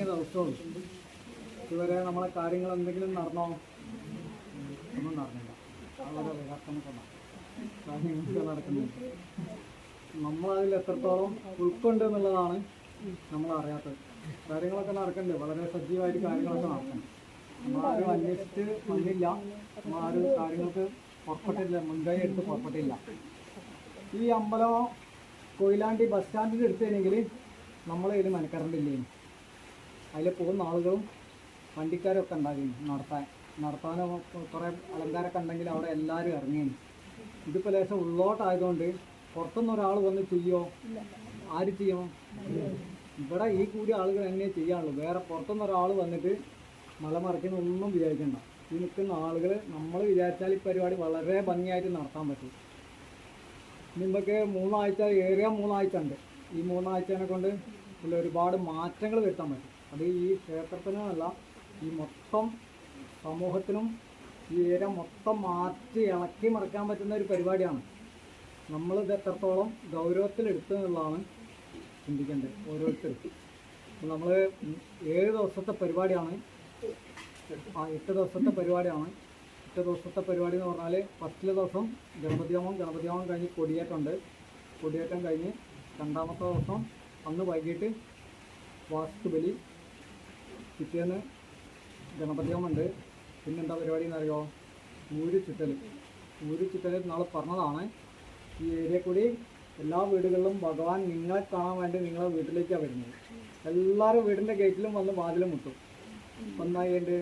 തുടങ്ങിയ ദിവസവും ഇതുവരെ നമ്മളെ കാര്യങ്ങൾ എന്തെങ്കിലും നടന്നോ? ഒന്നും നടന്നില്ല. വളരെ വികാസമൊക്കെ കാര്യങ്ങളൊക്കെ നടക്കുന്നുണ്ട്. നമ്മളതിൽ എത്രത്തോളം ഉൾക്കൊണ്ട് എന്നുള്ളതാണ് നമ്മൾ അറിയാത്തത്. കാര്യങ്ങളൊക്കെ നടക്കണ്ടേ വളരെ സജീവമായിട്ട് കാര്യങ്ങളൊക്കെ നടക്കണം നമ്മളാരും അന്വേഷിച്ച് വന്നില്ല. നമ്മളാരും കാര്യങ്ങൾക്ക് പുറപ്പെട്ടില്ല. മുൻകൈ എടുത്ത് പുറപ്പെട്ടില്ല. ഈ അമ്പലം കൊയിലാണ്ടി ബസ് സ്റ്റാൻഡിന്റെ കഴിഞ്ഞെങ്കിൽ നമ്മളതിൽ മെനക്കറണ്ടില്ലേ? അതിൽ പോകുന്ന ആളുകളും വണ്ടിക്കാരൊക്കെ ഉണ്ടാകും നടത്താൻ. നടത്താനോ കുറേ അലങ്കാരമൊക്കെ ഉണ്ടെങ്കിൽ അവിടെ എല്ലാവരും ഇറങ്ങിയും ഇതിപ്പോൾ ലേശം ഉള്ളോട്ടായതുകൊണ്ട് പുറത്തുനിന്ന് ഒരാൾ വന്ന് ചെയ്യോ? ആര് ചെയ്യണം ഇവിടെ ഈ കൂടി ആളുകൾ എങ്ങനെ ചെയ്യാനുള്ളൂ വേറെ പുറത്തുനിന്ന് ഒരാൾ വന്നിട്ട് മലമറിക്കുന്ന ഒന്നും വിചാരിക്കണ്ട. ഈ നിൽക്കുന്ന ആളുകൾ നമ്മൾ വിചാരിച്ചാൽ ഈ പരിപാടി വളരെ ഭംഗിയായിട്ട് നടത്താൻ പറ്റും. നിങ്ങൾക്ക് മൂന്നാഴ്ച ഏറിയ മൂന്നാഴ്ച ഉണ്ട്. ഈ മൂന്നാഴ്ചനെ കൊണ്ട് ഇതിൽ ഒരുപാട് മാറ്റങ്ങൾ വരുത്താൻ പറ്റും. അത് ഈ ക്ഷേത്രത്തിനുമല്ല ഈ മൊത്തം സമൂഹത്തിനും ഈ ഏരിയ മൊത്തം മാറ്റി ഇളക്കി മറിക്കാൻ പറ്റുന്ന ഒരു പരിപാടിയാണ്. നമ്മളിത് എത്രത്തോളം ഗൗരവത്തിലെടുത്തു എന്നുള്ളതാണ് ചിന്തിക്കേണ്ടത് ഓരോരുത്തരും. നമ്മൾ ഏഴ് ദിവസത്തെ പരിപാടിയാണ്. ആ എട്ട് ദിവസത്തെ പരിപാടിയാണ്. എട്ട് ദിവസത്തെ പരിപാടി എന്ന് പറഞ്ഞാൽ ഫസ്റ്റിലെ ദിവസം ഗണപതിയാമം ഗണപതിയാമം കഴിഞ്ഞ് കൊടിയേറ്റമുണ്ട്. കൊടിയേറ്റം കഴിഞ്ഞ് രണ്ടാമത്തെ ദിവസം അന്ന് വൈകിട്ട് വാസ്തുബലി പിറ്റേന്ന് പിന്നെ പിന്നെന്താ പരിപാടി എന്നറിയോ ഊര് ചുറ്റൽ ഊര് ചുറ്റൽ നാളെ പറഞ്ഞതാണ്. ഈ ഏരിയ കൂടി എല്ലാ വീടുകളിലും ഭഗവാൻ നിങ്ങളെ കാണാൻ വേണ്ടി നിങ്ങളെ വീട്ടിലേക്കാണ് വരുന്നത്. എല്ലാവരും വീടിന്റെ ഗേറ്റിലും വന്ന് വാതിലും മുട്ടും. ഒന്നായിട്ട്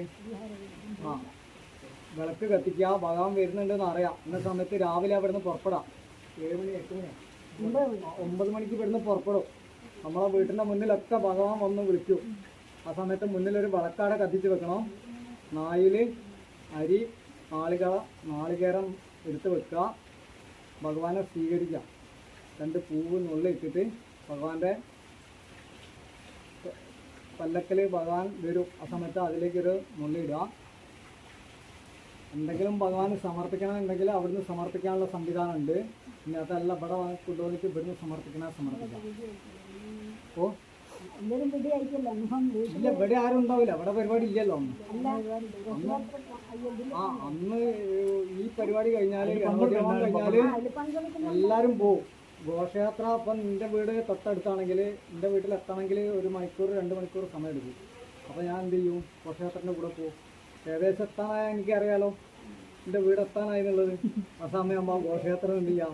ആ വിളക്ക് കത്തിക്കുക. ഭഗവാൻ വരുന്നുണ്ടെന്ന് അറിയാം. ഇന്ന സമയത്ത് രാവിലെ അവിടുന്ന് പുറപ്പെടാം. ഏഴ് മണി എട്ട് മണി? ഒമ്പത് മണിക്ക് ഇവിടുന്ന് പുറപ്പെടും. നമ്മളെ വീട്ടിന്റെ മുന്നിലൊക്കെ ഭഗവാൻ വന്ന് വിളിക്കും. ആ സമയത്ത് മുന്നിലൊരു വളക്കാട കത്തിച്ച് വെക്കണം? നായിൽ അരി നാളിക നാളികേരം എടുത്ത് വെക്കുക. ഭഗവാനെ സ്വീകരിക്കാം. രണ്ട് പൂവ് നുള്ളിട്ടിട്ട് ഭഗവാന്റെ പല്ലക്കൽ ഭഗവാൻ വരും. ആ സമയത്ത് അതിലേക്കൊരു നുള്ളിയിടുക എന്തെങ്കിലും ഭഗവാന് സമർപ്പിക്കണമെന്നുണ്ടെങ്കിൽ അവിടുന്ന് സമർപ്പിക്കാനുള്ള സംവിധാനം ഉണ്ട് ഇനി അതല്ല ഇവിടെ വന്ന് കൊണ്ടുവന്നിട്ട് ഇവിടുന്ന് സമർപ്പിക്കണ സമർപ്പിക്കാം. ഓ? എല്ലാവരും ഇവിടെ ആയിരിക്കുമല്ലോ അനുഭവം ഇല്ല ഇവിടെ ആരും ഉണ്ടാവില്ല. ഇവിടെ പരിപാടി ഇല്ലല്ലോ അന്ന്. ആ അന്ന് ഈ പരിപാടി കഴിഞ്ഞാൽ കഴിഞ്ഞാൽ എല്ലാരും പോവും. ഘോഷയാത്ര അപ്പം നിന്റെ വീട് തൊട്ടടുത്താണെങ്കിൽ നിന്റെ വീട്ടിൽ എത്തണമെങ്കിൽ ഒരു മണിക്കൂർ രണ്ട് മണിക്കൂർ സമയം എടുക്കും അപ്പോൾ ഞാൻ എന്ത് ചെയ്യും? ഘോഷയാത്രന്റെ കൂടെ പോകും ഏകദേശം എത്താനായ എനിക്കറിയാലോ. എന്റെ വീട് എത്താനായി എന്നുള്ളത്. ആ സമയമാകുമ്പോൾ ഘോഷയാത്ര എന്ത് ചെയ്യാം?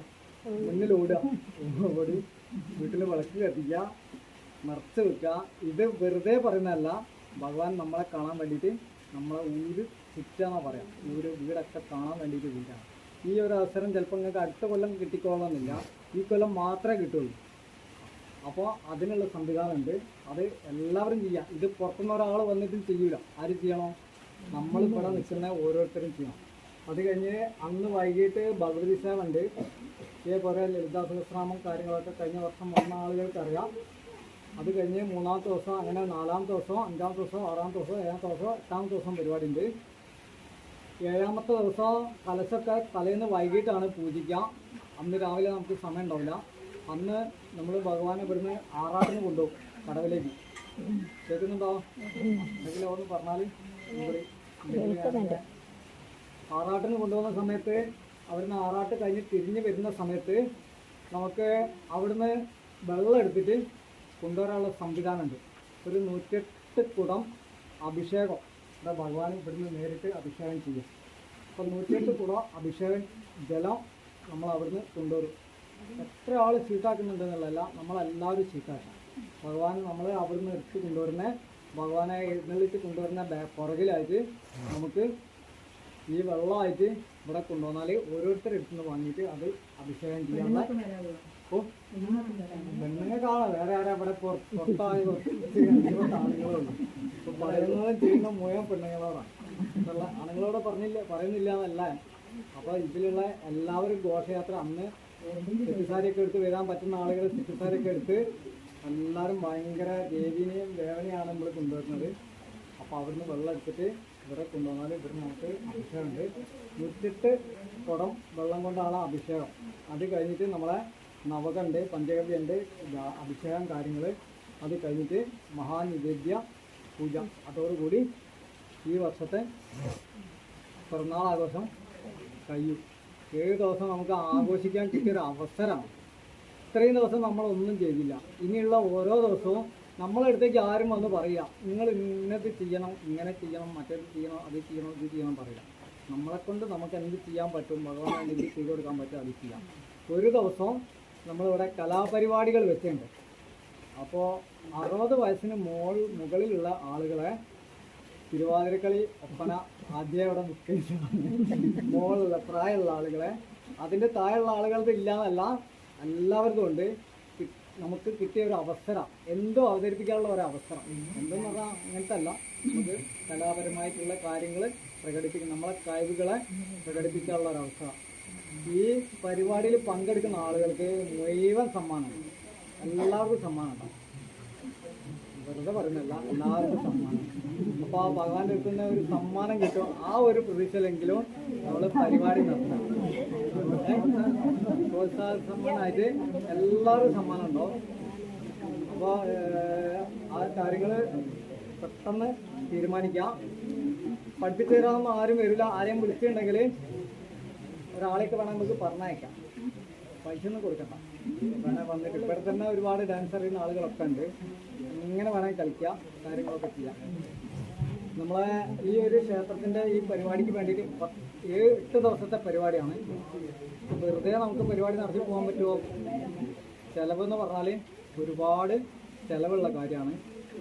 മുന്നിൽ ഓടുക ഓടി വീട്ടിൽ വിളക്ക് കത്തിക്കുക. നിറച്ച് വെക്കുക. ഇത് വെറുതെ പറയുന്നതല്ല. ഭഗവാൻ നമ്മളെ കാണാൻ വേണ്ടിയിട്ട് നമ്മളെ ഊര് ചുറ്റാന്നാ പറയാം. ഊര് വീടൊക്കെ കാണാൻ വേണ്ടിയിട്ട് വീടാണ് ഈ ഒരു അവസരം ചിലപ്പോൾ നിങ്ങൾക്ക് അടുത്ത കൊല്ലം കിട്ടിക്കോളണമെന്നില്ല. ഈ കൊല്ലം മാത്രമേ കിട്ടുള്ളൂ. അപ്പോൾ അതിനുള്ള സംവിധാനമുണ്ട്. അത് എല്ലാവരും ചെയ്യാം. ഇത് പുറത്തുനിന്ന് ഒരാൾ വന്നിട്ടും ചെയ്യൂല. ആര് ചെയ്യണോ? നമ്മൾ ഇവിടെ നിൽക്കുന്ന ഓരോരുത്തരും ചെയ്യണം. അത് കഴിഞ്ഞ് അന്ന് വൈകിട്ട് ഭഗവതി സേവ ഉണ്ട് ഇതേപോലെ ലളിതാ സഹസ്രാമം കാര്യങ്ങളൊക്കെ കഴിഞ്ഞ വർഷം വന്ന ആളുകൾക്ക് അറിയാം അത് കഴിഞ്ഞ് മൂന്നാമത്തെ ദിവസം അങ്ങനെ നാലാമത്തെ ദിവസം അഞ്ചാമത്തെ ദിവസം ആറാമത്തെ ദിവസം ഏഴാമത്തെ ദിവസം എട്ടാമത്തെ ദിവസം പരിപാടി ഉണ്ട് ഏഴാമത്തെ ദിവസം കലശൊക്കെ തലേന്ന് വൈകിട്ടാണ് പൂജിക്കുക. അന്ന് രാവിലെ നമുക്ക് സമയം ഉണ്ടാവില്ല. അന്ന് നമ്മൾ ഭഗവാനെ ഇവിടുന്ന് ആറാട്ടിന് കൊണ്ടുപോകും കടവിലേക്ക്. കേൾക്കുന്നുണ്ടോ? എന്തെങ്കിലും ഒന്ന് പറഞ്ഞാൽ ആറാട്ടിന് കൊണ്ടുപോകുന്ന സമയത്ത് അവിടുന്ന് ആറാട്ട് കഴിഞ്ഞ് തിരിഞ്ഞ് വരുന്ന സമയത്ത് നമുക്ക് അവിടുന്ന് വെള്ളം എടുത്തിട്ട് കൊണ്ടുവരാനുള്ള സംവിധാനമുണ്ട്. ഒരു നൂറ്റെട്ട് കുടം അഭിഷേകം ഇവിടെ ഭഗവാൻ ഇവിടുന്ന് നേരിട്ട് അഭിഷേകം ചെയ്യും. അപ്പം നൂറ്റിയെട്ട് കുടം അഭിഷേകം ജലം നമ്മൾ അവിടുന്ന് കൊണ്ടുവരും. എത്ര ആൾ ചീട്ടാക്കുന്നുണ്ടെന്നുള്ളതല്ല നമ്മളെല്ലാവരും ചീട്ടാക്കാം ഭഗവാൻ നമ്മൾ അവിടുന്ന് എടുത്ത് കൊണ്ടുവരുന്ന ഭഗവാനെ എഴുന്നള്ളിച്ച് കൊണ്ടുവരുന്ന പുറകിലായിട്ട് നമുക്ക് ഈ വെള്ളമായിട്ട് ഇവിടെ കൊണ്ടുവന്നാൽ ഓരോരുത്തരെടുത്തുനിന്ന് വാങ്ങിയിട്ട് അത് അഭിഷേകം ചെയ്യാനുള്ള കാണാം. വേറെ ആരാ ഇവിടെ പുറത്തായാലും പുറത്തായ കുറച്ച് അഞ്ചുപത്ത് ആളുകളേ ഉള്ളൂ ഇപ്പൊ ചെയ്യുന്ന മുഴുവൻ പെണ്ണുങ്ങളോടാണ് ആണുങ്ങളോട് പറഞ്ഞില്ല പറയുന്നില്ല എന്നല്ല അപ്പൊ ഇതിലുള്ള എല്ലാവരും ഘോഷയാത്ര അന്ന് സെറ്റുസാരിയൊക്കെ എടുത്ത് വരാൻ പറ്റുന്ന ആളുകൾ സെറ്റുസാരിയൊക്കെ എടുത്ത് എല്ലാവരും ഭയങ്കര ദേവിനെയും ദേവനെയാണ് നമ്മൾ കൊണ്ടുവരുന്നത്. അപ്പോൾ അവിടുന്ന് വെള്ളം എടുത്തിട്ട് ഇവിടെ കൊണ്ടുവന്നാൽ ഇവിടെ നമുക്ക് അഭിഷേകമുണ്ട്. നൂറ്റെട്ട് കുടം വെള്ളം കൊണ്ടാണ് അഭിഷേകം. അത് കഴിഞ്ഞിട്ട് നമ്മളെ നവകണ്ട് പഞ്ചഗവ്യുണ്ട് അഭിഷേകം കാര്യങ്ങൾ അത് കഴിഞ്ഞിട്ട് മഹാനിവേദ്യ പൂജ. അതോടുകൂടി ഈ വർഷത്തെ പിറന്നാൾ ആഘോഷം കഴിയും. ഏഴ് ദിവസം നമുക്ക് ആഘോഷിക്കാൻ കിട്ടിയൊരു അവസരമാണ്. ഇത്രയും ദിവസം നമ്മളൊന്നും ചെയ്തില്ല. ഇനിയുള്ള ഓരോ ദിവസവും നമ്മളടുത്തേക്ക് ആരും വന്ന് പറയുക നിങ്ങൾ ഇന്നത് ചെയ്യണം ഇങ്ങനെ ചെയ്യണം മറ്റേത് ചെയ്യണം അത് ചെയ്യണം ഇത് ചെയ്യണം പറയുക. നമ്മളെക്കൊണ്ട് നമുക്ക് എന്ത് ചെയ്യാൻ പറ്റും? ഭഗവാൻ എന്ത് ചെയ്തു കൊടുക്കാൻ പറ്റും? അത് ചെയ്യാം. ഒരു ദിവസം നമ്മളിവിടെ കലാപരിപാടികൾ വെച്ചിട്ടുണ്ട്. അപ്പോൾ അറുപത് വയസ്സിന് മോൾ മുകളിലുള്ള ആളുകളെ തിരുവാതിരക്കളി ഒപ്പന ആദ്യം ചെയ്തതാണ് മോളുള്ള പ്രായമുള്ള ആളുകളെ. അതിന്റെ താഴെയുള്ള ആളുകൾക്ക് ഇല്ലാന്നല്ല എല്ലാവർക്കും ഉണ്ട്. നമുക്ക് കിട്ടിയ ഒരു അവസരം എന്തോ അവതരിപ്പിക്കാനുള്ള ഒരു അവസരം. എന്തെന്ന് പറഞ്ഞാൽ അങ്ങനത്തെ അല്ല നമുക്ക് കലാപരമായിട്ടുള്ള കാര്യങ്ങൾ പ്രകടിപ്പിക്കും. നമ്മളെ കഴിവുകളെ പ്രകടിപ്പിക്കാനുള്ള ഒരു അവസരം. ഈ പരിപാടിയിൽ പങ്കെടുക്കുന്ന ആളുകൾക്ക് മുഴുവൻ സമ്മാനമാണ്. എല്ലാവർക്കും സമ്മാനം വെറുതെ പറയുന്നല്ല എല്ലാവർക്കും സമ്മാനം അപ്പോൾ ആ ഭഗവാന്റെ അടുത്തുനിന്ന് ഒരു സമ്മാനം കിട്ടും. ആ ഒരു പ്രതീക്ഷയിലെങ്കിലും നമ്മൾ പരിപാടി നടത്താം. സമ്മാനമായിട്ട് എല്ലാവർക്കും സമ്മാനം ഉണ്ടാവും അപ്പോൾ ആ കാര്യങ്ങൾ പെട്ടെന്ന് തീരുമാനിക്കാം. പഠിപ്പിച്ചു തരാമെന്ന് ആരും വരില്ല. ആരെയും വിളിച്ചിട്ടുണ്ടെങ്കിൽ ഒരാളെയൊക്കെ വേണം നമുക്ക് പറഞ്ഞയക്കാം. പൈസ ഒന്നും കൊടുക്കണ്ട. വേണേൽ വന്നിട്ട് ഇവിടെ തന്നെ ഒരുപാട് ഡാൻസ് അറിയുന്ന ആളുകളൊക്കെ ഉണ്ട്. ഇങ്ങനെ വേണമെങ്കിൽ കളിക്കാം കാര്യങ്ങളൊക്കെ ചെയ്യാം. നമ്മളെ ഈ ഒരു ക്ഷേത്രത്തിന്റെ ഈ പരിപാടിക്ക് വേണ്ടിയിട്ട് എട്ട് ദിവസത്തെ പരിപാടിയാണ്. വെറുതെ നമുക്ക് പരിപാടി നടത്തി പോകാൻ പറ്റുമോ? ചിലവെന്ന് പറഞ്ഞാൽ ഒരുപാട് ചിലവുള്ള കാര്യമാണ്.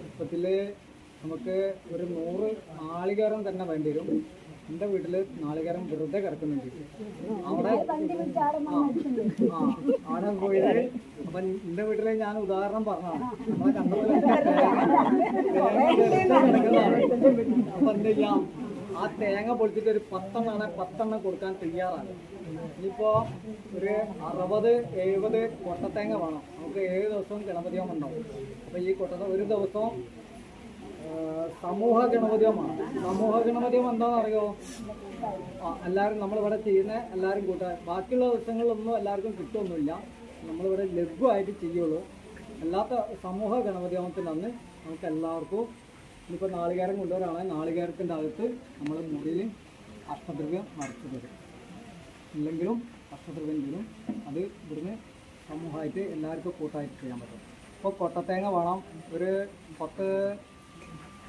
ഇപ്പത്തിൽ നമുക്ക് ഒരു നൂറ് ആളികേരം തന്നെ വേണ്ടി വരും. എന്റെ വീട്ടിൽ നാളികേരം വെറുതെ കിടക്കുന്നുണ്ട് അവിടെ അവിടെ പോയത് അപ്പൊ എന്റെ വീട്ടിലെ ഞാൻ ഉദാഹരണം പറഞ്ഞതാണ്. നമ്മളെ കണ്ടപ്പോൾ അപ്പൊ എന്ത് ചെയ്യാം? ആ തേങ്ങ പൊളിച്ചിട്ട് ഒരു പത്തെണ്ണാണ് പത്തെണ്ണം കൊടുക്കാൻ തയ്യാറാണ്. ഇനിയിപ്പോ ഒരു അറുപത് എഴുപത് കൊട്ടത്തേങ്ങ വേണം. നമുക്ക് ഏഴ് ദിവസവും ഗണപതിയോം ഉണ്ടാവും. അപ്പൊ ഈ കൊട്ട ഒരു ദിവസവും സമൂഹ ഗണപതിയമാണ് സമൂഹ ഗണപതിയം എന്താണെന്ന് അറിയോ എല്ലാവരും നമ്മളിവിടെ ചെയ്യുന്ന എല്ലാവരും കൂട്ടാൻ ബാക്കിയുള്ള ദിവസങ്ങളിലൊന്നും എല്ലാവർക്കും കിട്ടുമൊന്നുമില്ല നമ്മളിവിടെ ലഘുവായിട്ട് ചെയ്യുള്ളൂ. അല്ലാത്ത സമൂഹ ഗണപതിയാമത്തിന്റെ അന്ന് നമുക്ക് എല്ലാവർക്കും ഇനിയിപ്പോൾ നാളികേരം കൊണ്ടുവരാണെങ്കിൽ നാളികേരത്തിന്റെ അകത്ത് നമ്മൾ മുറിയിൽ അഷ്ടദ്രവ്യം മറച്ചു തരും. ഇല്ലെങ്കിലും അഷ്ടദ്രവ്യം തരും അത് ഇവിടുന്ന് സമൂഹമായിട്ട് എല്ലാവർക്കും കൂട്ടായിട്ട് ചെയ്യാൻ പറ്റും. ഇപ്പോൾ കൊട്ടത്തേങ്ങ വേണം. ഒരു പത്ത്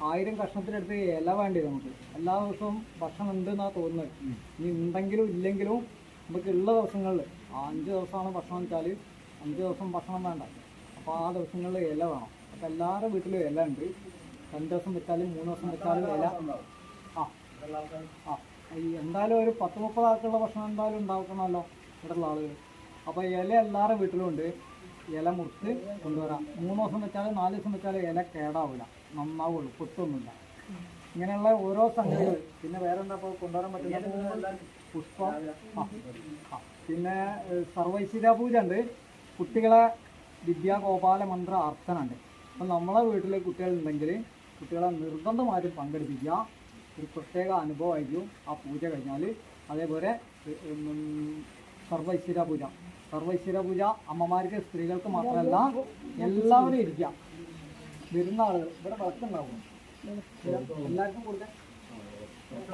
ആയിരം കഷ്ണത്തിനടുത്ത് ഇല വേണ്ടി നമുക്ക്? എല്ലാ ദിവസവും ഭക്ഷണം ഉണ്ട് എന്നാണ് തോന്നുന്നത് ഇനി ഉണ്ടെങ്കിലും ഇല്ലെങ്കിലും നമുക്ക് ഉള്ള ദിവസങ്ങളിൽ അഞ്ച് ദിവസമാണ് ഭക്ഷണം വെച്ചാൽ അഞ്ച് ദിവസം ഭക്ഷണം വേണ്ട. അപ്പോൾ ആ ദിവസങ്ങളിൽ ഇല വേണം. അപ്പോൾ എല്ലാവരുടെ വീട്ടിലും ഇല ഉണ്ട്. രണ്ട് ദിവസം വെച്ചാലും മൂന്ന് ദിവസം വെച്ചാലും ഇല. ആ. ആ. ഈ എന്തായാലും ഒരു പത്ത് മുപ്പത് ആൾക്കുള്ള ഭക്ഷണം എന്തായാലും ഉണ്ടാക്കണമല്ലോ ഇവിടെയുള്ള ആളുകൾ അപ്പോൾ ഇല എല്ലാവരുടെ വീട്ടിലും ഉണ്ട്. ഇല മുറിച്ച് കൊണ്ടുവരാം. മൂന്ന് ദിവസം വെച്ചാലും നാല് ദിവസം വെച്ചാലും ഇല കേടാവില്ല നന്നാവുള്ളൂ. പൊട്ടൊന്നുമില്ല. ഇങ്ങനെയുള്ള ഓരോ സംഗതികൾ. പിന്നെ വേറെ എന്താ കൊണ്ടുവരാൻ പറ്റുന്ന പുഷ്പം. പിന്നെ ഏഹ്, സർവൈശ്വര്യ പൂജ ഉണ്ട്. കുട്ടികളെ വിദ്യാഗോപാല മന്ത്ര അർച്ചന ഉണ്ട് അപ്പം നമ്മളെ വീട്ടിൽ കുട്ടികളുണ്ടെങ്കിൽ കുട്ടികളെ നിർബന്ധമായിട്ട് പങ്കെടുപ്പിക്കുക. ഒരു പ്രത്യേക അനുഭവമായിരിക്കും ആ പൂജ കഴിഞ്ഞാൽ അതേപോലെ സർവൈശ്വര പൂജ. സർവൈശ്വര്യ പൂജ അമ്മമാർക്ക് സ്ത്രീകൾക്ക് മാത്രമല്ല എല്ലാവരും ഇരിക്കാം വരുന്ന ആളുകൾ ഇവിടെ വിളക്കുണ്ടാവും എല്ലാവർക്കും കൊടുക്കാൻ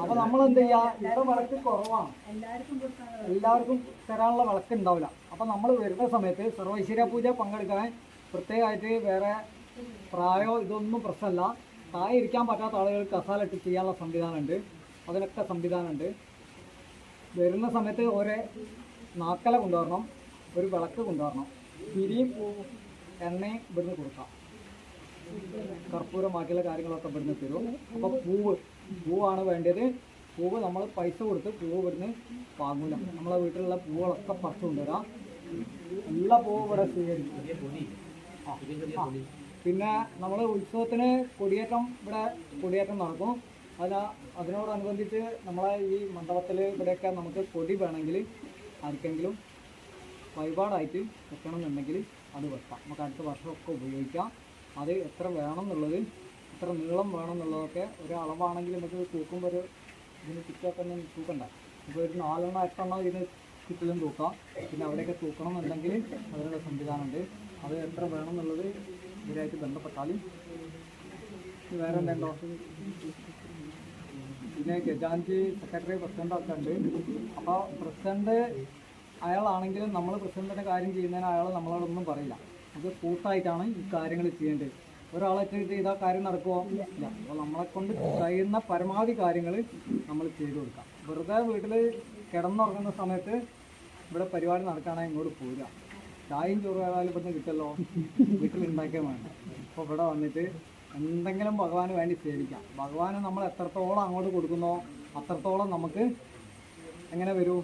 അപ്പൊ നമ്മൾ എന്ത് ചെയ്യാ ഇവിടെ വിളക്ക് കുറവാണ്. എല്ലാവർക്കും തരാനുള്ള വിളക്ക് ഉണ്ടാവില്ല അപ്പൊ നമ്മൾ വരുന്ന സമയത്ത് സർവൈശ്വര്യ പൂജ പങ്കെടുക്കാൻ പ്രത്യേകമായിട്ട് വേറെ പ്രായോ ഇതൊന്നും പ്രശ്നമല്ല. താഴെ ഇരിക്കാൻ പറ്റാത്ത ആളുകൾ കസാലിട്ട് ചെയ്യാനുള്ള സംവിധാനമുണ്ട്. അതിനൊക്കെ സംവിധാനമുണ്ട്. വരുന്ന സമയത്ത് ഒരേ നാക്കല കൊണ്ടുവരണം. ഒരു വിളക്ക് കൊണ്ടുവരണം. തിരിയും എണ്ണയും ഇവിടുന്ന് കൊടുക്കാം. കർപ്പൂരം ബാക്കിയുള്ള കാര്യങ്ങളൊക്കെ ഇവിടുന്ന് തരും. അപ്പോൾ പൂവ് പൂവാണ് വേണ്ടത്. പൂവ് നമ്മൾ പൈസ കൊടുത്ത് പൂവ് ഇവിടുന്ന് വാങ്ങൂല. നമ്മളെ വീട്ടിലുള്ള പൂവുകളൊക്കെ പറിച്ചു കൊണ്ടുവരാം. എല്ലാ പൂവ് ഇവിടെ സ്വീകരിക്കും. പിന്നെ നമ്മൾ ഉത്സവത്തിന് കൊടിയേറ്റം ഇവിടെ കൊടിയേറ്റം നടക്കും. അതിന് അതിനോടനുബന്ധിച്ച് നമ്മളെ ഈ മണ്ഡപത്തിൽ ഇവിടെയൊക്കെ നമുക്ക് കൊടി വേണമെങ്കിൽ ആർക്കെങ്കിലും വഴിപാടായിട്ട് വെക്കണമെന്നുണ്ടെങ്കിൽ അത് വെക്കാം. നമുക്ക് അടുത്ത വർഷമൊക്കെ ഉപയോഗിക്കാം. അത് എത്ര വേണം എന്നുള്ളത് എത്ര നീളം വേണം എന്നുള്ളതൊക്കെ ഒരു അളവാണെങ്കിൽ നമുക്ക് തൂക്കുമ്പോൾ ഒരു ഇതിന് ചുറ്റൊക്കെ തന്നെ തൂക്കണ്ട. ഇപ്പോൾ ഒരു നാലെണ്ണം എട്ടെണ്ണം ഇതിന് ചുറ്റിലും തൂക്കാം. പിന്നെ അവിടെയൊക്കെ തൂക്കണം എന്നുണ്ടെങ്കിൽ അതിനുള്ള സംവിധാനമുണ്ട്. അത് എത്ര വേണം എന്നുള്ളത് ഇവരായിട്ട് ബന്ധപ്പെട്ടാലും വേറെ എന്തുണ്ടോ പിന്നെ ഖജാൻജി സെക്രട്ടറി പ്രസിഡന്റ് ഒക്കെ ഉണ്ട്. അപ്പോൾ പ്രസിഡന്റ് അയാളാണെങ്കിലും നമ്മൾ പ്രസിഡന്റിന്റെ കാര്യം ചെയ്യുന്നതിന് അയാൾ നമ്മളോടൊന്നും പറയില്ല. അത് കൂട്ടായിട്ടാണ് ഈ കാര്യങ്ങൾ ചെയ്യേണ്ടത്. ഒരാളെ ഒരാളൊക്കെ ചെയ്താൽ കാര്യം നടക്കുമോ ഇല്ല. അപ്പോൾ നമ്മളെ കൊണ്ട് കഴിയുന്ന പരമാവധി കാര്യങ്ങൾ നമ്മൾ ചെയ്തു കൊടുക്കാം. വെറുതെ വീട്ടിൽ കിടന്നുറങ്ങുന്ന സമയത്ത് ഇവിടെ പരിപാടി നടക്കുകയാണെങ്കിൽ ഇങ്ങോട്ട് പോരുക. ചായയും ചോറുകാലും പറഞ്ഞ് കിട്ടല്ലോ വീട്ടിൽ ഉണ്ടാക്കിയാൽ വേണ്ട അപ്പോൾ ഇവിടെ വന്നിട്ട് എന്തെങ്കിലും ഭഗവാന് വേണ്ടി സേവിക്കാം. ഭഗവാന് നമ്മൾ എത്രത്തോളം അങ്ങോട്ട് കൊടുക്കുന്നോ അത്രത്തോളം നമുക്ക് എങ്ങനെ വരൂ?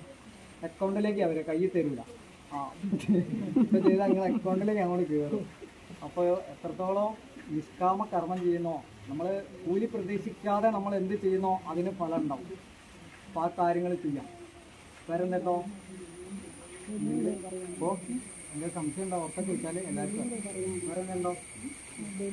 അക്കൗണ്ടിലേക്ക് അവരെ കയ്യിൽ തരൂല. ആ. ഇപ്പം ചെയ്താൽ നിങ്ങൾ അക്കൗണ്ടിലേക്ക് അങ്ങോട്ട് കയറും അപ്പോൾ എത്രത്തോളം നിഷ്കാമ കർമ്മം ചെയ്യുന്നോ നമ്മൾ കൂലി പ്രതീക്ഷിക്കാതെ നമ്മൾ എന്ത് ചെയ്യുന്നോ അതിന് ഫലം ഉണ്ടാവും. അപ്പോൾ ആ കാര്യങ്ങൾ ചെയ്യാം. വേറെ അപ്പോൾ എന്തെങ്കിലും സംശയം ഉണ്ടോ? ഉറക്കെ ചോദിച്ചാൽ എല്ലാവർക്കും വേറെ എന്തുണ്ടോ